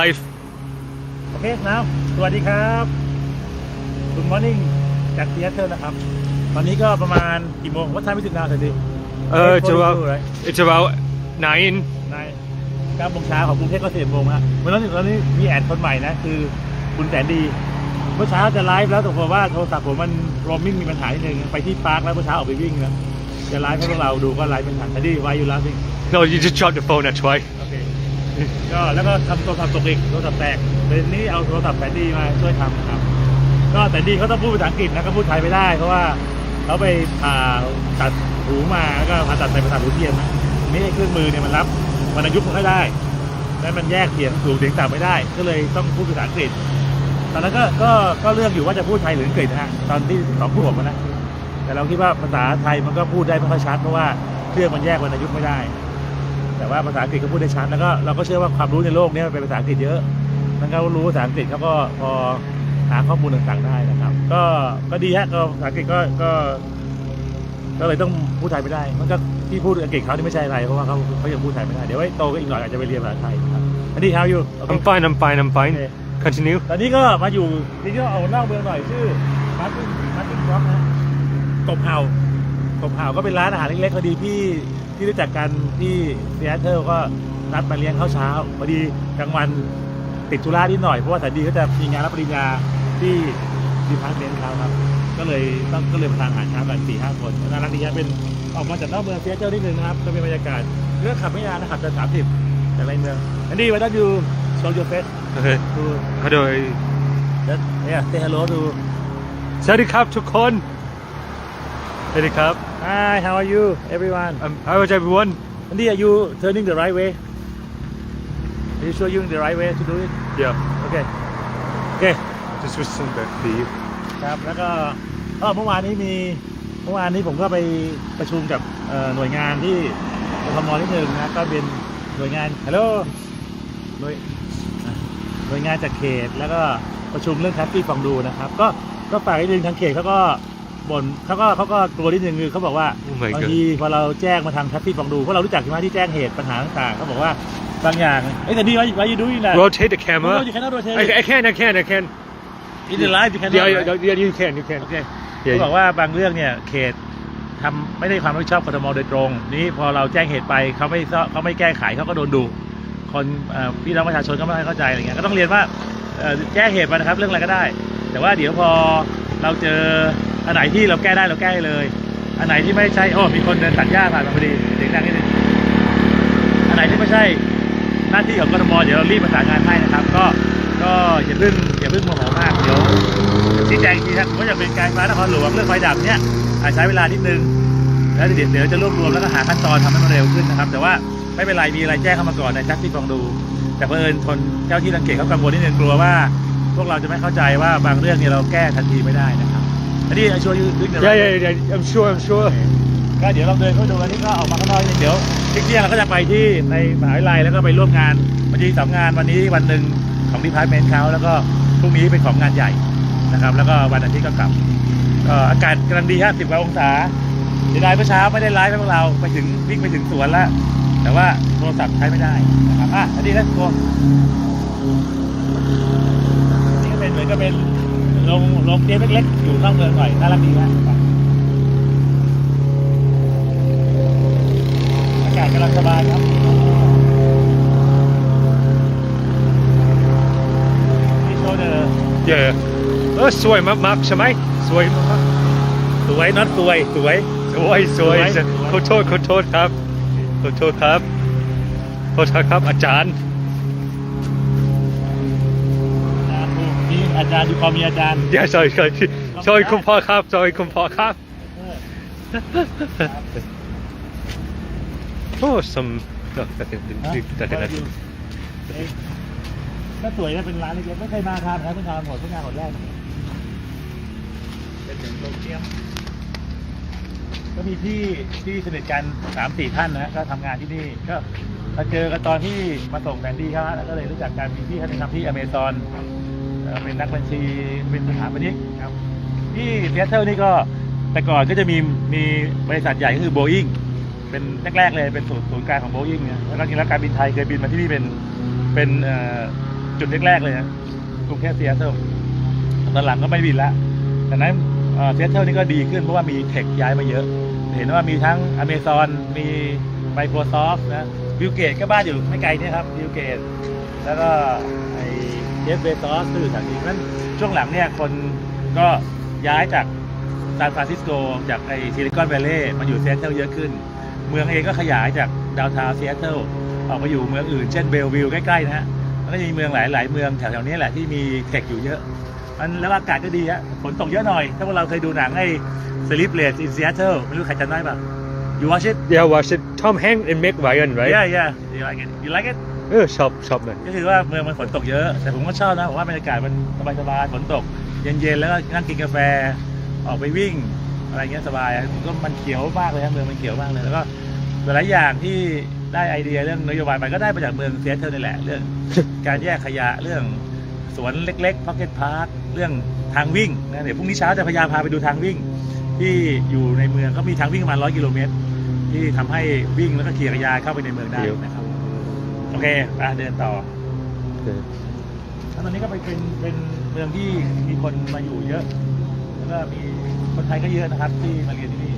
life โอเคนะสวัสดีครับคุณมอร์นิ่งจากเทียเตอร์นะครับ ตอนนี้ก็ประมาณกี่โมงว่าทายไม่ถึงนานเลยดิเออ it's about it's about nine นายเก้าโมงเช้าของกรุงเทพก็สิบโมงฮะเมื่อนั้นตอนนี้มีแอดคนใหม่นะ คือคุณแสนดี เมื่อเช้าจะไลฟ์แล้วแต่พอว่าโทรศัพท์ผมมันโรมมิ่งมีปัญหานิดนึงไปที่ปาร์คแล้วเมื่อเช้าออกไปวิ่งนะจะไลฟ์ให้พวกเราดูก็ไลฟ์เป็นทันแสนดีไว้อยู่แล้วสิ no you just dropped the phone that's why โอเค ก็แล้วก็ทำโทรศัพท์ตกอีกโทรศัพท์แตกเป็นนี่เอาโทรศัพท์แสนดีมาช่วยทำนะครับ ก็แสนดีเขาต้องพูดภาษาอังกฤษนะก็พูดไทยไม่ได้ เพราะว่าเขาไปผ่าตัดหูมาแล้วก็ผ่าตัดใส่ประสาทหูเทียมนะนี่เครื่องมือเนี่ยมันรับวรรณยุกต์ไม่ค่อยได้แล้วมันแยกเสียงสูงเสียงต่ำไม่ได้ ก็เลยต้องพูดภาษาอังกฤษตอนนั้นก็ก็ก็เลือกอยู่ว่าจะพูดไทยหรืออังกฤษนะฮะตอนที่สองขวบอะนะแต่เราคิดว่าภาษาไทยมันก็พูดได้ไม่ค่อยชัดเพราะว่าเครื่องมันแยกวรรณยุกต์ไม่ได้ แต่ว่าภาษาอังกฤษก็พูดได้ชัดแล้วก็เราก็เชื่อว่าความรู้ในโลกเนี้มันเป็นภาษาอังกฤษเยอะมันก็รู้ภาษาอังกฤษเขาก็พอหาข้อมูลต่างๆได้นะครับ ก็ก็ดีฮะก็ภาษาอังกฤษก็ก็ก็เลยต้องพูดไทยไม่ได้ มันก็ที่พูดอังกฤษเขาที่ไม่ใช่อะไรเพราะว่าเขาเขายังพูดไทยไม่ได้ เดี๋ยวไว้โตก็อีกหน่อยอาจจะไปเรียนภาษาไทยครับอันนี้ how you โอเค I'm fine I'm fine I'm โอ fine เค continue ตอนนี้ก็มาอยู่ที่ก็เอานอกเมืองหน่อยชื่อมาร์ตินมาร์ตินฟ็อกนะกบเห่ากบเห่าก็เป็นร้านอาหารเล็กๆพอดีพี่ ที่รู้จักกันที่ซีแอตเทิลก็นัดมาเลี้ยงข้าวเช้าพอดีกลางวันติดธุระนิดหน่อยเพราะว่าแต่ดีเขาจะมีงานรับปริญญาที่ดีพาร์ตเมนต์เขาครับ ก็เลยต้องก็เลยมาทานอาหารเช้ากันสี่ห้าคนน่ารักดีครับเป็นออกมาจากนอกเมืองซีแอตเทิลนิดนึงนะครับก็เป็นบรรยากาศเรื่องขับไม่นานนะครับจะสามสิบจากในเมืองอันนี้วันนั้นอยู่โซลยูเฟส okay ดู how do I That, yeah, say hello to. สวัสดีครับทุกคน สวัสดีครับ Hi, how are you, everyone? um, how is everyone Andy, are you turning the right way? Are you sure you're in the right way to do it? yeah Okay. Okay. just listen back to you ครับ แล้วก็เออเมื่อวานนี้มีเมื่อวานนี้ผมก็ไปประชุมกับเอ่อหน่วยงานที่กทมนิดนึงนะก็เป็นหน่วยงานฮัลโหลหน่วยอะหน่วยงานจากเขตแล้วก็ประชุมเรื่องแท็บปี้ฟองดูนะครับ ก็ก็ฝากนิดนึงทางเขตเขาก็ บ่นเขาก็เขาก็กลัวนิดนึงคือเขาบอกว่า Oh my บาง god ทีพอเราแจ้งมาทางแท็บปี้ฟองดูเพราะเรารู้จักใช่ไหมที่แจ้งเหตุปัญหาต่างๆเขาบอกว่าบางอย่างเอ้ยแต่นี่ว่าว่าอยู่ดูนี่แหละ rotate the camera you cannot rotate I, I can I can I can in the live you cannot yeah, right? yeah, yeah you can you can โอเค Yeah, เขาบอกว่าบางเรื่องเนี่ยเขตทำไม่ได้ความรับผิดชอบกทมโดยตรง นี้พอเราแจ้งเหตุไปเขาไม่ซ่อเขาไม่แก้ไขเขาก็โดนดุคนเอ่อพี่น้องประชาชนก็ไม่ค่อยเข้าใจอะไรเงี้ยก็ต้องเรียนว่าเอ่อแจ้งเหตุมานะครับเรื่องอะไรก็ได้ แต่ว่าเดี๋ยวพอเราเจอ อันไหนที่เราแก้ได้เราแก้เลย อันไหนที่ไม่ใช่โอ้มีคนเดินตัดหญ้าผ่านมาพอดีเสียงดังนิดนึงอันไหนที่ไม่ใช่หน้าที่ของกทมเดี๋ยวเรารีบประสานงานให้นะครับ ก็ก็อย่าเพิ่งอย่าเพิ่งโมโหมากเดี๋ยวชี้แจงทีครับว่าจะเป็นการฟ้านครหลวงเรื่องไฟดับเนี่ยอาจใช้เวลานิดนึงแล้วเดี๋ยวเดี๋ยวจะรวบรวมแล้วก็หาขั้นตอนทำให้มันเร็วขึ้นนะครับ แต่ว่าไม่เป็นไรมีอะไรแจ้งเข้ามาก่อนในแท็กซี่ฟองดู แต่เผอิญคนเจ้าที่สังเกตเขากังวลนิดนึงกลัวว่า พวกเราจะไม่เข้าใจว่าบางเรื่องเนี่ยเราแก้ทันทีไม่ได้นะครับ อันนี้ช่วยยูดึง yeah yeah yeah I'm sure I'm sure ก็เดี๋ยวเราเดินเข้าไปดูอันนี้ก็ออกมาข้างนอกนิดนึงเดี๋ยวเที่ยงๆเราก็จะไปที่ในมหาวิทยาลัยแล้วก็ไปร่วมงานวันที่สองงานวันนี้วันหนึ่งของดีพาร์ตเมนต์เขาแล้วก็พรุ่งนี้เป็นของงานใหญ่นะครับ แล้วก็วันอาทิตย์ก็กลับก็อากาศกำลังดีฮะสิบกว่าองศาเสียดายเมื่อเช้าไม่ได้ไลฟ์ให้พวกเราไปถึงวิ่งไปถึงสวนแล้ว แต่ว่าโทรศัพท์ใช้ไม่ได้นะครับอะอันนี้นะตัวนี่ก็เป็นเหมือนก็เป็น โรงโรงเตียงเล็กๆ อยู่นอกเมืองหน่อยน่ารักดีฮะอากาศกำลังสบายครับนี่โชว์เดอ yeah เออสวยมากๆใช่ไหมสวยมากสวยน็อตสวยสวยๆสวยสวยสวยขอโทษขอโทษครับขอโทษครับขอโทษครับอาจารย์ อาจารย์อยู่พอมีอาจารย์ yeah sorry sorry sorry คุณพ่อครับ sorry คุณพ่อครับ oh some no nothing ฮะ nothing nothing เอ๊ะก็สวยนะเป็นร้านเล็กๆไม่เคยมาทานนะเพิ่งทานหมดเพิ่งงานหมดแรกเป็นเหมือนโรงเตรียมก็มีพี่ที่สนิทกันสามสี่ท่านนะก็ทำงานที่นี่ก็มาเจอกันตอนที่มาส่งแบนดี้เขาแล้วก็เลยรู้จักกันมีพี่ท่านหนึงทำที่อเมซอน เป็นนักบัญชีเป็นสถาปนิกครับที่เซียเทิลนี่ก็แต่ก่อนก็จะมีมีบริษัทใหญ่ก็คือโบอิงเป็นแรกๆเลยเป็นศูนย์ศูนย์กลางของโบอิงเนี่ยแล้วก็จริงแล้วการบินไทยเคยบินมาที่นี่เป็นเป็นจุดแรกๆเลยนะกรุงเทพเซีแอตเทิลตอนหลังก็ไม่บินละดังนั้นเซีแอตเทิลนี่ก็ดีขึ้นเพราะว่ามีเทคย้ายมาเยอะ เห็นว่ามีทั้ง Amazon มี Microsoft นะบิลเกตก็บ้านอยู่ไม่ไกลนี่ครับบิลเกตแล้วก็ไอ เจฟเบซอสก็อยู่แถวนี้เพราะฉะนั้นช่วงหลังเนี่ยคนก็ย้ายจากซานฟรานซิสโกจากไอ้ซิลิคอนแวลลย์มาอยู่ซีแอตเทิลเยอะขึ้น เมืองเองก็ขยายจากดาวน์ทาวน์ซีแอตเทิลออกมาอยู่เมืองอื่น เช่นเบลวิลใกล้ๆนะฮะแล้วก็จะมีเมืองหลายๆเมืองแถวๆนี้แหละที่มีเทคอยู่เยอะมันแล้วอากาศก็ดีฮะฝนตกเยอะหน่อย ถ้าพวกเราเคยดูหนังไอ้ Sleepless in Seattle ไม่รู้ใครจำได้ป่ะ You watch it Yeah, watch it. Tom Hanks and Meg Ryan, right? Yeah yeah You like it You like it เออชอบชอบเลยก็คือว่าเมืองมันฝนตกเยอะ แต่ผมก็ชอบนะผมว่าบรรยากาศมันสบายๆฝนตก เย็นๆแล้วก็นั่งกินกาแฟ ออกไปวิ่ง อะไรเงี้ยสบายก็มันเขียวมากเลยครับเมืองมันเขียวมากเลยแล้วก็หลายๆอย่างที่ได้ไอเดียเรื่องนโยบายมันก็ได้มาจากเมืองเซียเทิลนี่แหละเรื่อง การแยกขยะเรื่องสวนเล็กๆพ็อกเก็ตพาร์คเรื่องทางวิ่งนะเดี๋ยวพรุ่งนี้เช้าจะพยายามพาไปดูทางวิ่ง ที่อยู่ในเมืองเขามีทางวิ่งประมาณร้อยกิโลเมตรที่ทำให้วิ่งแล้วก็ขี่จักรยานเข้าไปในเมืองได้นะครับ โอเคอะเดินต่อโอเคแล้วตอนนี้ก็ไปเป็นเป็นเมืองที่มีคนมาอยู่เยอะ แล้วก็มีคนไทยก็เยอะนะครับ ที่มาเรียนที่นี่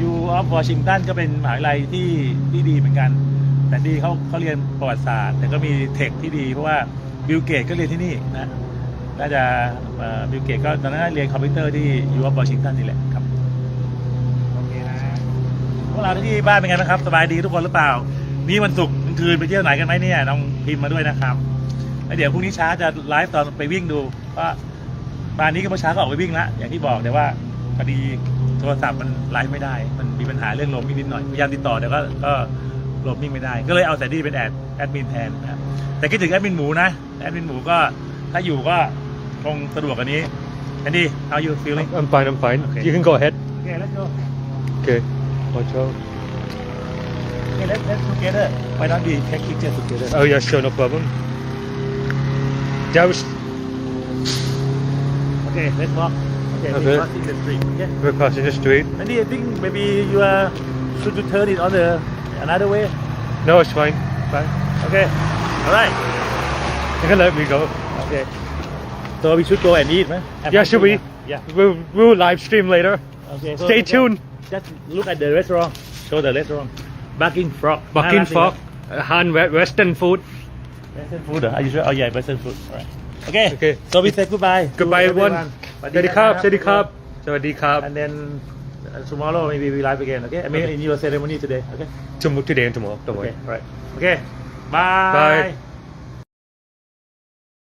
ยูออฟวอชิงตันก็เป็นมหาวิทยาลัยที่ที่ดีเหมือนกัน แต่ดีเขาเขาเรียนประวัติศาสตร์ แต่ก็มีเทคที่ดีเพราะว่าบิลเกตก็เรียนที่นี่นะน่าจะบิลเกตก็ตอนนั้นเรียนคอมพิวเตอร์ที่ยูออฟวอชิงตันนี่แหละครับโอเคนะพวกเราที่บ้านเป็นไงบ้างครับ สบายดีทุกคนหรือเปล่า นี่วันศุกร์กลาง คืนไปเที่ยวไหนกันไหมเนี่ยน้องพิมพ์มาด้วยนะครับแล้วเดี๋ยวพรุ่งนี้เช้าจะไลฟ์ตอนไปวิ่งดูว่าบ้านนี้ก็เมื่อเช้าก็ออกไปวิ่งละอย่างที่บอกแต่ว่าพอดีโทรศัพท์มันไลฟ์ไม่ได้ มันมีปัญหาเรื่องโรมมิ่งนิดหน่อยพยายามติดต่อแต่ก็ก็โรมมิ่งไม่ได้ ก็เลยเอาแซดดี้เป็นแอดแอดมินแทนนะครับแต่คิดถึงแอดมินหมูนะแอดมินหมูก็ถ้าอยู่ก็คงสะดวกกว่านี้แอนดี้ how you feeling I'm fine I'm fine Okay. you can go ahead okay let's go okay watch out okay let's let's together why don't we take picture together oh yeah sure no problem that was okay let's walk okay Okay. crossing the street okay we're crossing the street Andy, I think maybe you are should you turn it on the another way. no it's fine Fine. Okay. All right. you can let me go Okay. So we should go and eat, man. Have yeah should we Yeah. we'll, we'll live stream later Okay. stay tuned Just look at the restaurant. Show the restaurant. Bucking frog. bucking frog. Uh, Han Western food. Western food. Are you sure? Oh yeah, Western food. All right. Okay. Okay. So we say goodbye. Goodbye, everyone. สวัสดีครับ สวัสดีครับ สวัสดีครับ And then uh, tomorrow maybe we live again. Okay. I mean in your ceremony today. Okay. Tomorrow today and tomorrow. Don't worry. Okay. All right. Okay. Bye. Bye.